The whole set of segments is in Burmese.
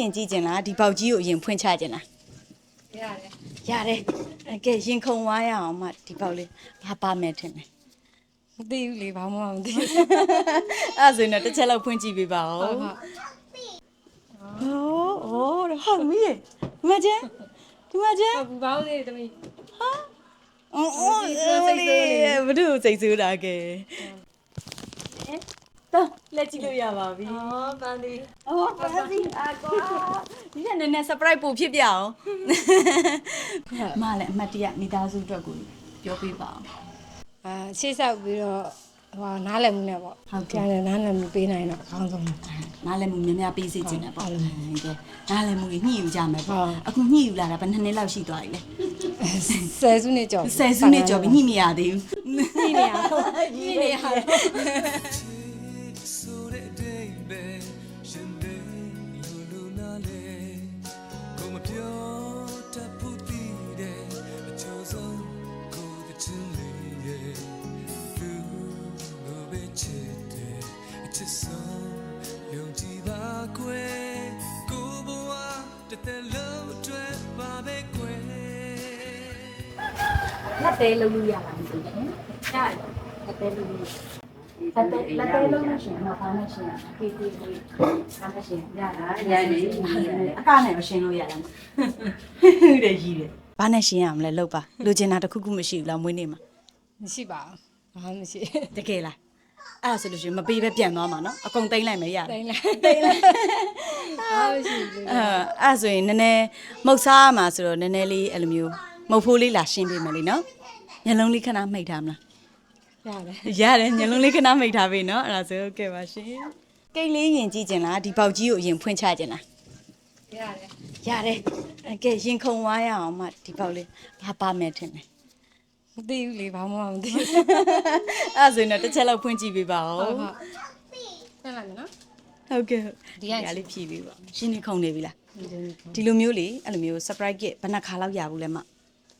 ရင်ကြည့်ကျင်လားဒီပေါက်ကြီးကိုအရင်ဖွင့်ချကျင်လားရတယ်ရတယ်အကဲရင်ခုန်သွားရအောင်မဒီပေါက်လေးဘာပါမယ်ထင်တယ်မသိဘူးလေဘာမှမသိဘူးအဲ့ဒါဆိုရင်တော့တစ်ချက်လောက်ဖွင့်ကြည့်ပေးပါဦးဟုတ်ဟုတ်ဟိုးဟိုးဟာမီးဒီမကျန်ဒီမကျန်အပူပေါင်းလေးတမီးအော်အော်ဘဒုစိ တ်ဆိုးတာကဲတော့လက်ကြည့်လို့ရပါပြီအော်ပန်းဒီအော်ပါစီအကွာဒီကနည်းနည်း surprise ပို့ဖြစ်ပြအောင်မလည်းအမှတ်တရမိသားစုအတွက်ကိုပြောပြပါအောင်အာရှေ့ဆောက်ပြီးတော့ဟိုနားလည်မှုနဲ့ပေါ့ဟုတ်ကဲ့ကျန်တယ်နားလည်မှုပေးနိုင်တော့အကောင်းဆုံးပါနားလည်းမများများပေးစေချင်တယ်ပေါ့ဟုတ်ကဲ့နားလည်းမညှိယူကြမယ်ဟုပေါ့တ်အခုညှိယူလာတာဘယ်နှစ်နှစ်လောက်ရှိသွားပြီလဲဆယ်စုနှစ်ကျော်ဆယ်စုနှစ်ကျော်ပြီညှိမရသေးဘူးညှိနေရဟုတ်ညှိနေရ ကွယ်ကိုဘဝတစ်သက်လုံးအတွက်ပါပဲကွယ်လက်သေးလုံးလို့ရပါမသိဘူးရတယ်လက်သေးလုံးလို့လက်သေးလက်သေးလုံးလို့ရှင်တော့ဘာနဲ့ရှင်ကေကေလေးဘာနဲ့ရှင်ရတာရနေအကနဲ့မရှင်လို့ရတာဟုတ်တယ်ကြီးတယ်ဘာနဲ့ရှင်ရမလဲလောက်ပါလူကျင်တာတစ်ခုခုမရှိဘူးလားမွေးနေ့မှာမရှိပါဘူးဘာမှမရှိတကယ်လား အဲ့ဒါဆိုလို့ရှိရင်မပေးပဲပြန်သွားမှာနော်အကုန်သိမ့်လိုက်မယ်ရတယ်တိုင်းလိုက်တိုင်းလိုက်ဘာမှမရှိဘူးအဲအဲ့ဆိုရင်နည်းနည်းမှုတ်စားရမှာဆိုတော့နည်းနည်းလေးအဲ့လိုမျိုးမုတ်ဖိုးလေးလာရှင်းပေးမယ်လीနော်ညလုံးလေးခဏမိတ်ထားမလားရတယ်ရတယ်ညလုံးလေးခဏမိတ်ထားပြီနော်အဲ့ဒါဆိုဟုတ်ကဲ့ပါရှင်ကိတ်လေးရင်ကြည့်ကျင်လားဒီပေါက်ကြီးကိုအရင်ဖွင့်ချကျင်လားရတယ်ရတယ်အကဲရင်ခုန်သွားရအောင်မဒီပေါက်လေးဘာပါမယ်ထင်တယ်မ သိဘူးလေဘာမှမသိဘူး အဲ့ဒါဆိုရင်တော့တစ်ချက်လောက်ဖွင့်ကြည့်ပေးပါဦး ဟုတ်ဟုတ်ပြန်လိုက်မယ်နော် ဟုတ်ကဲ့ ဒီ ဒီ က ကလေးဖြည့်ပေးပါရှင်းနေခုန်နေပြီလားဒီလိုမျိုးလေအဲ့လိုမျိုး surprise gift ဘယ်နှခါလောက်ရဘူးလဲမ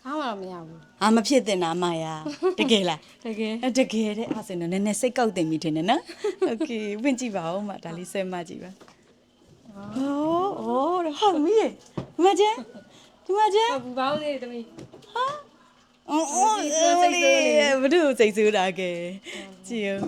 ခေါင်းတော့မရဘူး အာမဖြစ်တင်တာမရတကယ်လား တကယ် အတကယ်တဲ့အဲ့ဒါဆိုရင်တော့နည်းနည်းစိတ်ကောက်တင်ပြီထင်တယ်နော်โอเคဝင်ကြည့်ပါဦးမဒါလေးဆွဲမကြည့်ပါဟောဟောဟာမီးဒီမကျန်ဒီမကျန် အပူပေါင်းလေးတမီး အော်အော်ဘဒုစိတ်ဆိုးတာကဲကြည့်အောင်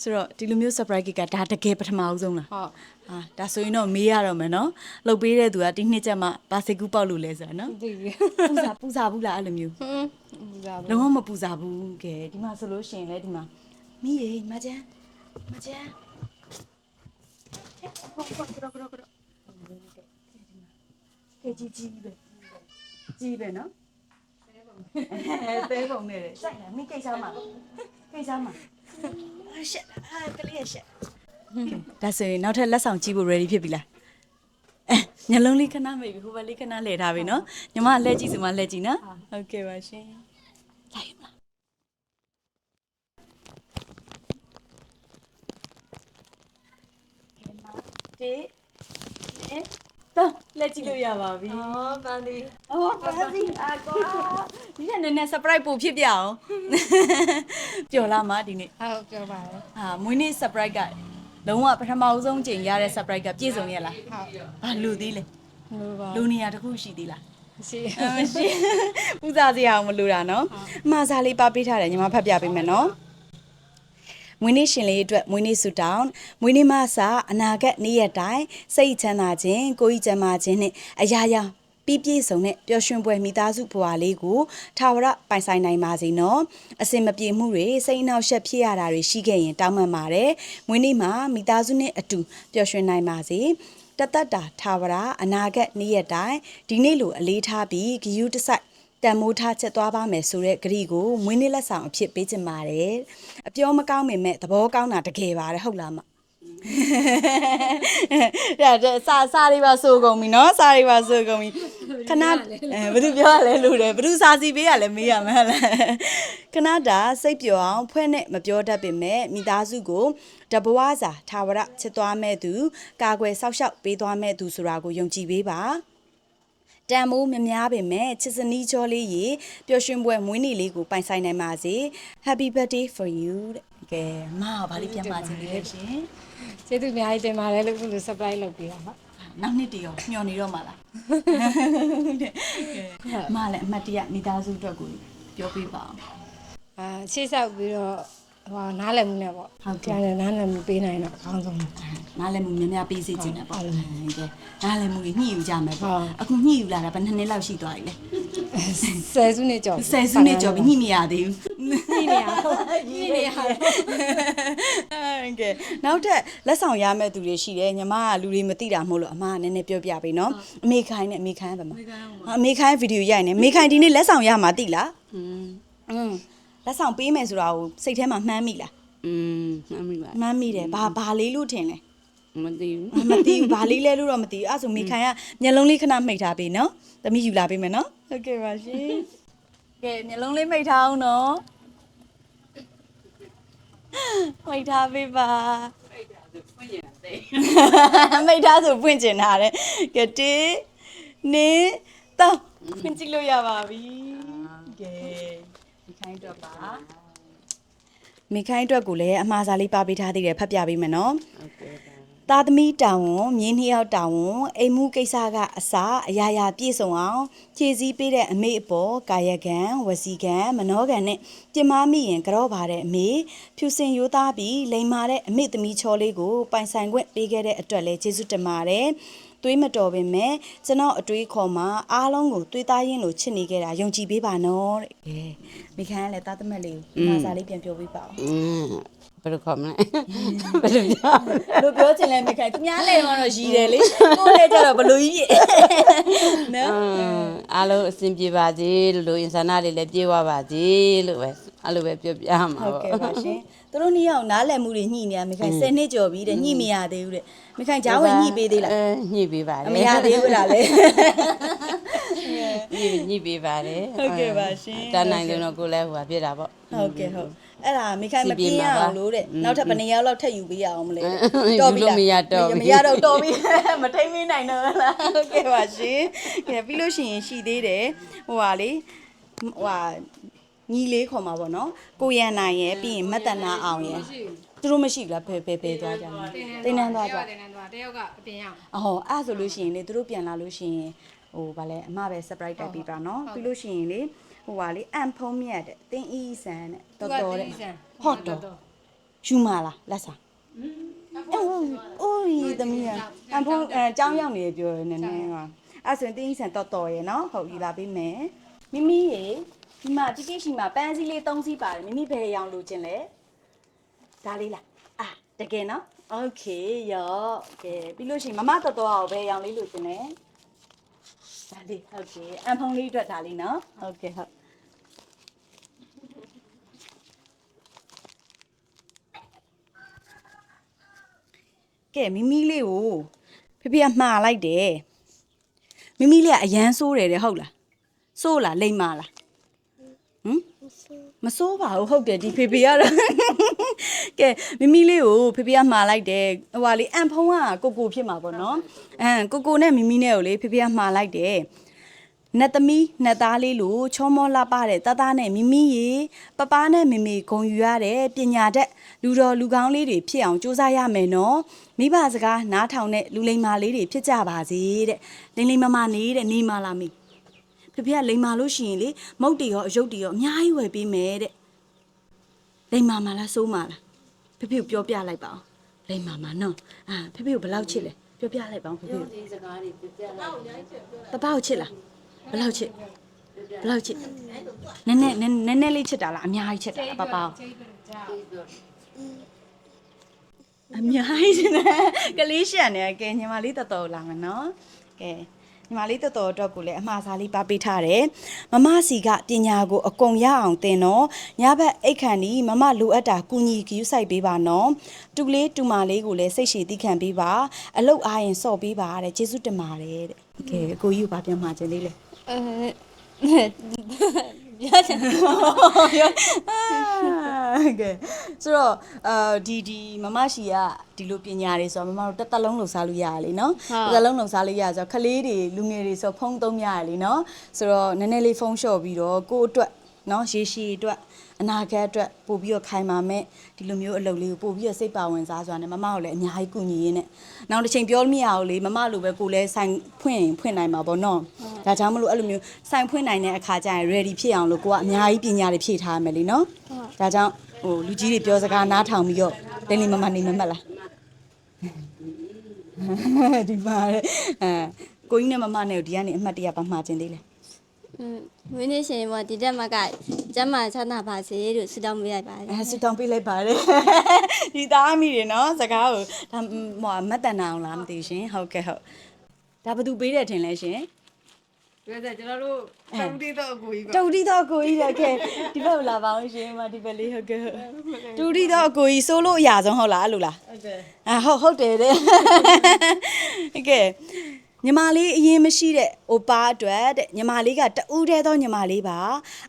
ဆိုတော့ဒီလိုမျိုး surprise gift ကဒါတကယ်ပထမအဆုံးလားဟုတ်ဟာဒါဆိုရင်တော့မေးရတော့မယ်နော်လှုပ်ပေးတဲ့သူကဒီနှစ်ချက်မှဘာစိတ်ကူးပေါက်လို့လဲဆိုတာနော်မသိဘူးပူစာပူစာဘူးလားအဲ့လိုမျိုးဟွန်းပူစားဘူးလုံးဝမပူစာဘူးကဲဒီမှာဆိုလို့ရှိရင်လေဒီမှာမိရေမကျန်မကျန်ကဲကြီးကြီးပဲကြီးပဲနော် သဲပုံနဲ့စိုက်လာမိကိစ္စမှာကိစ္စမှာအရှက်အာကလေးရရှက်ဒါဆိုရင်နောက်ထပ်လက်ဆောင်ကြည့်ဖို့ ready ဖြစ်ပြီလားအဲညလုံးလေးခဏမိတ်ပြီဟိုဘက်လေးခဏလှည့်ထားပြီနော်ညီမလှည့်ကြည့်စမလှည့်ကြည့်နော်ဟုတ်ကဲ့ပါရှင်လိုက်မလားတေးတေးတော့ လက်ကြည့်လို့ရပါပြီအော်ပန်းဒီအော်ပါစီအကွာဒီကနည်းနည်း surprise ပို့ဖြစ်ပြအောင်ပျော်လာမှာဒီနေ့ဟုတ်ပြောပါဦးဟာမွေးနေ့ surprise ကလုံးဝပထမအဆုံးချိန်ရတဲ့ surprise ကပြည့်စုံရဲ့လားဟုတ်ဘာလူသေးလဲလို့ပါလူနေရာတစ်ခုရှိသေးလားရှိအမရှိပူဇာစရာအောင်မလိုတာနော်အမှားစားလေးပါပေးထားတယ်ညီမဖတ်ပြပေးမယ်နော် မွေးနေ့ရှင်လေးအတွက်မွေးနေ့ဆုတောင်းမွေးနေ့မဆာအနာဂတ်နေ့ရက်တိုင်းစိတ်ချမ်းသာခြင်းကိုယ်ကြီးကျန်းမာခြင်းနဲ့အရာရာပြည့်ပြည့်စုံတဲ့ပျော်ရွှင်ပွဲမိသားစုဘဝလေးကိုထာဝရပိုင်ဆိုင်နိုင်ပါစေနော်အစင်မပြေမှုတွေစိတ်အနှောက်အယှက်ဖြစ်ရတာတွေရှိခဲ့ရင်တောင်းပန်ပါတယ်မွေးနေ့မှာမိသားစုနဲ့အတူပျော်ရွှင်နိုင်ပါစေတသက်တာထာဝရအနာဂတ်နေ့ရက်တိုင်းဒီနေ့လိုအလေးထားပြီးဂယုတစိုက် တန်မိုးထားချက်သွားပါမယ်ဆိုတဲ့ဂရီကိုမွေးနေ့လက်ဆောင်အဖြစ်ပေးချင်ပါတယ်အပြောမကောင်းပေမဲ့သဘောကောင်းတာတကယ်ပါတယ်ဟုတ်လားမ ဒါဒါစာစာတွေပါစိုးကုန်ပြီเนาะစာတွေပါစိုးကုန်ပြီခဏအဲဘယ်သူပြောရလဲလို့တယ်ဘယ်သူစာစီပေးရလဲမေးရမှာဟဲ့လားခဏတာစိတ်ပျော်အောင်ဖွဲ့နဲ့မပြောတတ်ပေမဲ့မိသားစုကိုတဘဝစာထာဝရချစ်သွားမဲ့သူကာကွယ်ဆောက်ရှောက်ပေးသွားမဲ့သူဆိုတာကိုယုံကြည်ပေးပါ တန်မိုးမများပေမဲ့ချစ်စနီးချောလေးရေပျော်ရွှင်ပွဲမွေးနေ့လေးကိုပိုင်ဆိုင်နိုင်ပါစေ Happy birthday for you တဲ့ကဲမအောင်ဗာလေးပြန်ပါခြင်းလေးလေရှင်ကျေးဇူးအများကြီးတင်ပါတယ်လို့ခုလို surprise လုပ်ပေးတာပါဟာနောက်နှစ်တည်းရောညှော်နေတော့မှာလားအမလည်းအမတ်တရမိသားစုအတွက်ကိုပြောပြပါအောင်အာရှေ့ဆောက်ပြီးတော့ ဟိုနားလည်မှုနဲ့ပေါ့ ဟုတ်ကဲ့ ပြန်လည်းနားလည်မှုပေးနိုင်တော့အကောင်းဆုံး နားလည်းမှုများများပေးစေချင်တယ်ပေါ့ ဟု ဟုတ် တ်ကဲ့နားလည်းမှုကြီးညှိယူကြမယ် ဟု ပေါ့ တ် အခုညှိယူလာတာဘယ်နှစ်နှစ်လောက်ရှိသွားပြီလဲ ဆယ်စုနှစ်ကျော်ပြီ ဆယ်စုနှစ်ကျော်ပြီညှိမရသေးဘူး ညှိနေရဟုတ်ညှိနေရ ဟုတ်ကဲ့နောက်ထပ်လက်ဆောင်ရမယ့်သူတွေရှိတယ်ညီမကလူတွေမသိတာမဟုတ်လို့အမကနည်းနည်းပြောပြပေးနော်အမေခိုင်းနဲ့အမေခိုင်းကပဲမအမေခိုင်းဗီဒီယိုရိုက်နေအမေခိုင်းဒီနေ့လက်ဆောင်ရမှာသိလား อืม อืม လက်ဆောင်ပေးမယ်ဆိုတာကိုစိတ်ထဲမှာမှန်းမိလားอืมမှန်ပြီပါမှန်းမိတယ်ဘာဘာလေးလို့ထင်လဲမသိဘူးမသိဘူးဘာလေးလဲလို့တော့မသိဘူးအဲ့ဒါဆိုမိခိုင်ကမျက်လုံးလေးခဏမိတ်ထားပေးနော်သမီးယူလာပေးမယ်နော်ဟုတ်ကဲ့ပါရှင်ကဲမျက်လုံးလေးမိတ်ထားအောင်နော်မိတ်ထားပေးပါမိတ်ထားဆိုဖွင့်ကျင်တာတဲ့ကဲတေးနေတော့ဖွင့်ကြည့်လို့ရပါပြီကဲ မိခိုင်တော့ပါမိခိုင်အတွက်ကိုလည်းအမှားစားလေးပါပေးထားသေးတယ်ဖတ်ပြပေးမယ်နော်ဟုတ်ကဲ့ပါသားသမီးတောင်ဝန်မြင်းနှစ်ယောက်တောင်ဝန်အိမ်မှုကိစ္စကအစာအရာရာပြည့်စုံအောင်ခြေစည်းပေးတဲ့အမေအပေါ်ကာယကံဝစီကံမနောကံနဲ့ပြမမိရင်ကြော့ပါတဲ့အမေဖြူစင်ရိုးသားပြီးလိန်မာတဲ့အမေသမီးချောလေးကိုပိုင်ဆိုင်ခွင့်ပေးခဲ့တဲ့အတွက်လည်းကျေးဇူးတင်ပါတယ် သွေးမတော်ပင်မဲ့ကျွန်တော်အတွေးခေါ်မှာအားလုံးကိုသွေးသားရင်းလိုချစ်နေခဲ့တာယုံကြည်ပေးပါနော်တဲ့မိခမ်းကလည်းတာသမက်လေးကိုမာစာလေးပြန်ပြောပေးပါဦးอืมဘယ်လိုခေါ်မလဲဘယ်လိုပြောလို့ပြောချင်လဲမိခမ်းသူများလည်းတော့ရည်တယ်လေကိုယ်လည်းကြတော့ဘယ်လိုကြီးနော်အားလုံးအဆင်ပြေပါစေလို့လို့အင်ဆန္ဒလေးလည်းပြေဝပါစေလို့ပဲ အဲ့လိုပဲပြောပြမှာဟုတ်ပေါ့ ကဲ့ပါရှင်သူတို့နှစ်ယောက်နားလည်မှုတွေညှိနေတာမိခိုင်10နှစ်ကျော်ပြီတဲ့ညှိမရသေးဘူးတဲ့မိခိုင်ဂျားဝင်ညှိပေးသေးလားအဲညှိပေးပါတအယ်မရသေးဘူးလားလေညှိညှိပေးပါတယ်ဟုတ်ကဲ့ပါရှင် တန်းနိုင်လို့တော့ကိုယ်လည်းဟိုပါဖြစ်တာပေါ့ ဟုတ်ကဲ့ဟုတ်အဲ့ဒါမိခိုင်မပြင်းရအောင်လို့တဲ့စီပြေမှာပါနောက်ထပ်ဘယ်နှစ်ယောက်လောက်ထပ်ယူပေးရအောင်မလဲအင်းယူလို့မရတော့ဘူး မရတော့တော်ပြီမထိန်မနိုင်တော့ဘူးလားဟုတ်ကဲ့ပါရှင်ကဲပြီးလို့ရှိရင်ရှိသေးတယ်ဟိုဟာလေဟိုဟာ ညီလေးခေါ်မှာပေါ့နော်ကိုရန်နိုင်ရယ်ပြီးရင်မတ်တနာအောင်ရယ်သူတို့မရှိဘူးလားဖယ်ဖယ်ဖယ်သွားကြတယ်တင်းနှန်းသွားကြတင်းနှန်းသွားတယောက်ကအပြင်ရောက်အဟောအဲ့ဆိုလို့ရှိရင်လေသူတို့ပြန်လာလို့ရှိရင်ဟိုဗာလဲအမပဲ surprise တိုက်ပေးပါနော်ပြီးလို့ရှိရင်လေဟိုဟာလေအန်ဖုံးမြတ်တဲ့တင်းအီးဆန်တဲ့တော်တော်တဲ့ဟုတ်တော့ယူမလားလက်စာအိုးအိုးသမီးကအန်ဖုံးအဲចောင်းရောက်နေပြောရနေနေဟာအဲ့ဆိုရင်တင်းအီးဆန်တော်တော်ရယ်နော်ဟုတ်ယူလာပေးမယ်မိမိရေ ဒီမှာတိတိရှိမှာပန်းစည်းလေး၃စီးပါတယ်မိမိဘယ်ရောင်လိုချင်လဲဒါလေးလားအာတကယ်နော်โอเคရောကဲပြီးလို့ရှိရင်မမတော်တော်အောင်ဘယ်ရောင်လေးလိုချင်လဲဒါလေးဟုတ်ကဲ့အန်ဖုံးလေးအတွက်ဒါလေးနော်ဟုတ်ကဲ့ဟုတ်ကဲမိမိလေးကိုဖေဖေကမှားလိုက်တယ်မိမိလေးကအရန်ဆိုးတယ်တဲ့ဟုတ်လားဆိုးလားလိမ့်မာလားဟ မ်မဆိုးပါဘူးဟုတ်တယ်ဒီဖေဖေကတော့ကဲမိမိလေးကိုဖေဖေကမှားလိုက်တယ်ဟိုဟာလေအန်ဖုံးကကိုကိုဖြစ်မှာပေါ့နော်အမ်ကိုကိုနဲ့မိမိနဲ့ကိုလေဖေဖေကမှားလိုက်တယ်နတ်သမီးနတ်သားလေးလို့ချောမောလှပတဲ့တသားနဲ့မိမိရေပပားနဲ့မေမေဂုံယူရတဲ့ပညာတတ်လူတော်လူကောင်းလေးတွေဖြစ်အောင်စူးစမ်းရမယ်နော်မိဘစကားနားထောင်တဲ့လူလိမ္မာလေးတွေဖြစ်ကြပါစေတဲ့လိမ့်လိမ္မာမနေတဲ့နေမလာမိ ဖေဖေကလိမ္မာလို့ရှိရင်လေမုတ်တီရောအယုတ်တီရောအများကြီးဝယ်ပေးမယ်တဲ့လိမ္မာမလားစိုးမလားဖေဖေကိုပြောပြလိုက်ပါအောင်လိမ္မာမနော်အာဖေဖေကိုဘယ်လောက်ချစ်လဲပြောပြလိုက်ပါအောင်ဖေဖေကိုဒီစကားတွေပြပြလိုက်တပောက်ချစ်လားဘယ်လောက်ချစ်ဘယ်လောက်ချစ်နည်းနည်းနည်းနည်းနည်းလေးချစ်တာလားအများကြီးချစ်တာလားပပောက်အများကြီးချစ်တယ်ကလေးရှန်နေကဲညီမလေးတော်တော်လာမယ်နော်ကဲ ညီမလေးတော်တော်အတွက်ကိုလည်းအမှားစားလေးပါပေးထားတယ်မမစီကပညာကိုအကုန်ရအောင်သင်တော့ညဘက်အိတ်ခန့်ဒီမမလိုအပ်တာကုညီကယူဆိုင်ပေးပါနော်တူလေးတူမလေးကိုလည်းစိတ်ရှည်သီးခံပေးပါအလုတ်အားရင်စော့ပေးပါတဲ့ကျေးဇူးတင်ပါတယ်တဲ့ကဲအကိုကြီးကိုဗာပြန်မှာခြင်းလေးလေအဲ ပြောချင်တယ်ဟုတ်ကဲ့ဆိုတော့အာဒီဒီမမရှိကဒီလိုပညာတွေဆိုတော့မမတို့တစ်သက်လုံးလုံစားလို့ရရလေနော်တစ်သက်လုံးလုံစားလို့ရဆိုတော့ကလေးတွေလူငယ်တွေဆိုဖုန်းသုံးရရလေနော်ဆိုတော့နည်းနည်းလေးဖုန်းလျှော့ပြီးတော့ကိုယ့်အတွက် နော်ရေရှည်အတွက်အနာဂတ်အတွက်ပို့ပြီးတော့ခိုင်မာမဲ့ဒီလိုမျိုးအလုပ်လေးကိုပို့ပြီးတော့စိတ်ပါဝင်စားစွာနဲ့မမကိုလည်းအများကြီးကူညီရင်းနဲ့နောက်တစ်ချိန်ပြောလို့မရဘူးလေမမလိုပဲကိုလည်းဆိုင်ဖွင့်ဖွင့်နိုင်မှာပေါ့နော်ဒါကြောင့်မလို့အဲ့လိုမျိုးဆိုင်ဖွင့်နိုင်တဲ့အခါကျရင် ready ဖြစ်အောင်လို့ကိုကအများကြီးပညာတွေဖြည့်ထားရမယ်လေနော်ဒါကြောင့်ဟိုလူကြီးတွေပြောစကားနားထောင်ပြီးတော့တင်းလေးမမနေမမက်လားဒီမှာအဲကိုကြီးနဲ့မမနဲ့ဒီကနေအမှတ်တရပါမှားခြင်းသေးလဲ မင်းနေရှင်ပေါ့ဒီတက်မကကျမ်းမာချမ်းသာပါစေလို့ဆုတောင်းပေးလိုက်ပါတယ်အဲဆူတောင်းပေးလိုက်ပါတယ်ဒီသားအမိတွေနော်စကားကိုဒါဟိုမတ်တန်နာအောင်လားမသိဘူးရှင်ဟုတ်ကဲ့ဟုတ်ဒါဘယ်သူပေးတယ်ထင်လဲရှင်ပြောတယ်ကျွန်တော်တို့တုံးတီးတော့အကိုကြီးကတူတီတော့ကိုကြီးလည်းကဲဒီဘက်ကိုလာပါအောင်ရှင်မဒီဘက်လေးဟုတ်ကဲ့ဟုတ်တူတီတော့ကိုကြီးစိုးလို့အရာဆုံးဟုတ်လားအဲ့လိုလားဟုတ်တယ် အာဟုတ်ဟုတ်တယ်တဲ့ဟုတ်ကဲ့ ညီမလေးအရင်မရှိတဲ့အိုပါအတွက်တဲ့ညီမလေးကတူးတဲ့သောညီမလေးပါ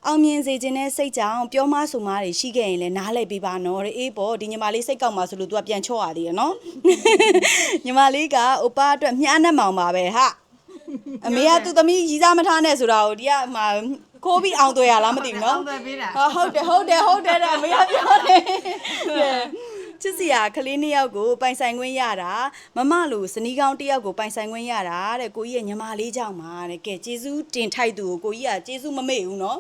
အောင်မြင်စေခြင်းနဲ့စိတ်ကြောင့်ပြောမဆိုမတွေရှိခဲ့ရင်လည်းနားလည်ပေးပါနော်တဲ့အေးပေါ့ဒီညီမလေးစိတ်ကောက်ပါဆိုလို့ तू ကပြန်ချော့ရသေးရနော်ညီမလေးကအိုပါအတွက်မြားနဲ့မောင်ပါပဲဟာအမေကသူ့သမီးရီးစားမထားနဲ့ဆိုတာကိုဒီကမှခိုးပြီးအောင်တွေ့ရလားမသိဘူးနော်အောင်တယ်ပေးတာဟာဟုတ်တယ်ဟုတ်တယ်ဟုတ်တယ်တဲ့အမေကပြောတယ် ချစ်စရာကလေးနှစ်ယောက်ကိုပိုင်ဆိုင်ခွင့်ရတာမမလိုစနီးကောင်းတစ်ယောက်ကိုပိုင်ဆိုင်ခွင့်ရတာတဲ့ကိုကြီးရဲ့ညီမလေးကြောင့်ပါတဲ့ကဲကျေးဇူးတင်ထိုက်သူကိုကိုကြီးကကျေးဇူးမမေ့ဘူးနော်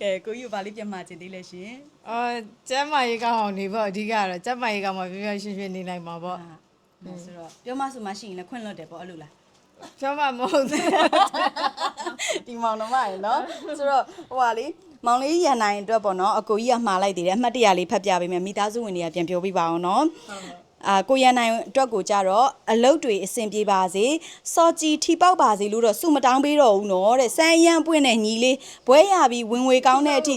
ကဲကိုကြီးကိုဗာလေးပြန်มาခြင်းသေးလဲရှင်အော်ကျမ်းမာရေးကောင်းအောင်နေပေါ့အဓိကတော့ကျမ်းမာရေးကောင်းမှပြပြရှင်းရှင်းနေနိုင်မှာပေါ့ဆိုတော့ပြောမဆိုမရှိရင်လည်းခွင့်လွတ်တယ်ပေါ့အဲ့လိုလားပြောမှမဟုတ်သေးဒီမောင်နှမရယ်နော်ဆိုတော့ဟိုပါလေ မောင်လေးရန်နိုင်အတွက်ပေါ့နော်အကိုကြီးကမှားလိုက်သေးတယ်အမှတ်တရလေးဖတ်ပြပေးမယ်မိသားစုဝင်တွေကပြန်ပြောပြပါအောင်နော်အာကိုရန်နိုင်အတွက်ကိုကြတော့အလုတ်တွေအဆင်ပြေပါစေစော်ကြီးထီပေါက်ပါစေလို့တော့စုမတောင်းပေးတော့ဘူးနော်တဲ့စမ်းရမ်းပွင့်တဲ့ညီလေးဘွဲရပြီးဝင်ငွေကောင်းတဲ့အထိ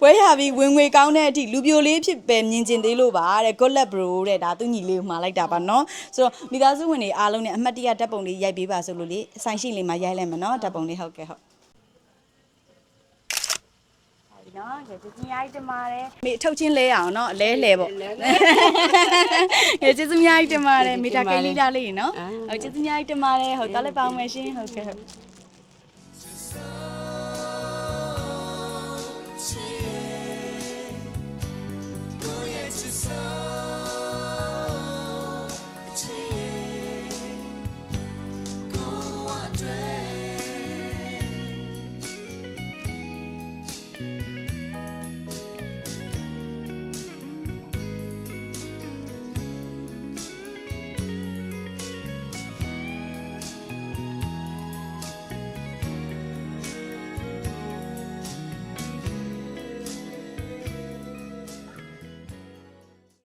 ဘွဲရပြီးဝင်ငွေကောင်းတဲ့အထိလူပြိုလေးဖြစ်ပဲမြင်ကျင်သေးလို့ပါတဲ့ good luck bro တဲ့ဒါသူညီလေးကိုမှားလိုက်တာပါနော်ဆိုတော့မိသားစုဝင်တွေအားလုံးနဲ့အမှတ်တရဓာတ်ပုံလေးရိုက်ပေးပါဆိုလို့လေအဆိုင်ရှိလေးမှာရိုက်လိုက်မယ်နော်ဓာတ်ပုံလေးဟုတ်ကဲ့ဟုတ် နော်ကျေးဇူးများကြီးတင်ပါတယ်မေအထုတ်ချင်းလဲအောင်နော်အလဲလဲပေါ့ကျေးဇူးများကြီးတင်ပါတယ်မေတာကိန်းလေးသားလေးနော်ဟုတ်ကျေးဇူးများကြီးတင်ပါတယ်ဟုတ်တောက်လိုက်ပါအောင်မယ်ရှင်ဟုတ်ကဲ့ဟုတ်